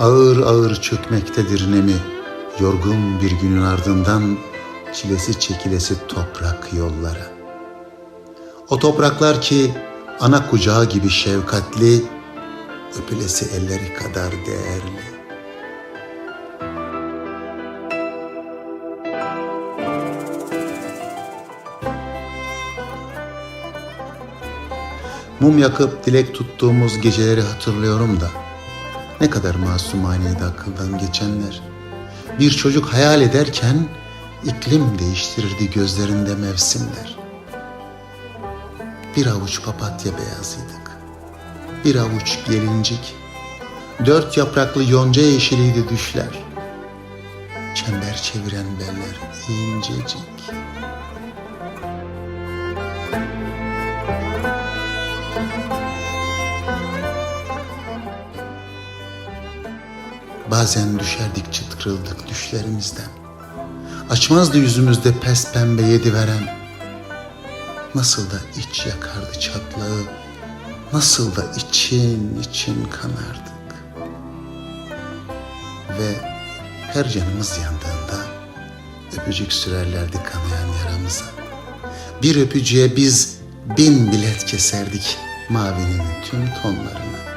Ağır ağır çökmektedir nemi, yorgun bir günün ardından çilesi çekilesi toprak yollara. O topraklar ki ana kucağı gibi şefkatli, öpülesi elleri kadar değerli. Mum yakıp dilek tuttuğumuz geceleri hatırlıyorum da ne kadar masumaneydi akıldan geçenler. Bir çocuk hayal ederken iklim değiştirirdi gözlerinde mevsimler. Bir avuç papatya beyazıydık. Bir avuç gelincik. Dört yapraklı yonca yeşiliydi düşler. Çember çeviren beller incecik. Bazen düşerdik çıtkırıldık düşlerimizden. Açmazdı yüzümüzde pes pembe yedi veren. Nasıl da iç yakardı çatlağı, nasıl da için için kanardık. Ve her canımız yandığında öpücük sürerlerdi kanayan yaramıza. Bir öpücüğe biz bin bilet keserdik mavinin tüm tonlarına.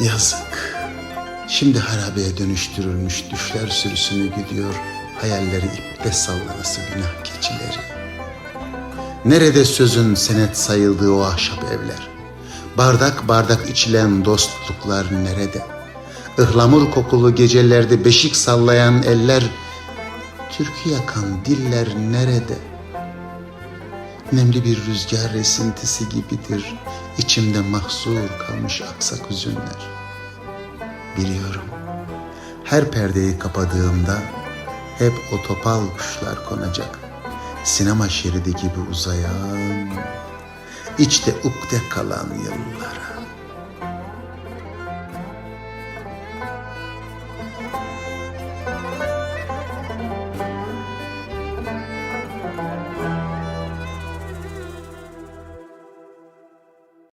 Yazık. Şimdi harabeye dönüştürülmüş düşler sürüsünü gidiyor hayalleri ipte sallanası günah keçileri. Nerede sözün senet sayıldığı o ahşap evler? Bardak bardak içilen dostluklar nerede? Ihlamur kokulu gecelerde beşik sallayan eller, türkü yakan diller nerede? Nemli bir rüzgar esintisi gibidir içimde mahsur kalmış aksak hüzünler. Biliyorum her perdeyi kapadığımda hep o topal kuşlar konacak. Sinema şeridi gibi uzayan, içte ukde kalan yıllara.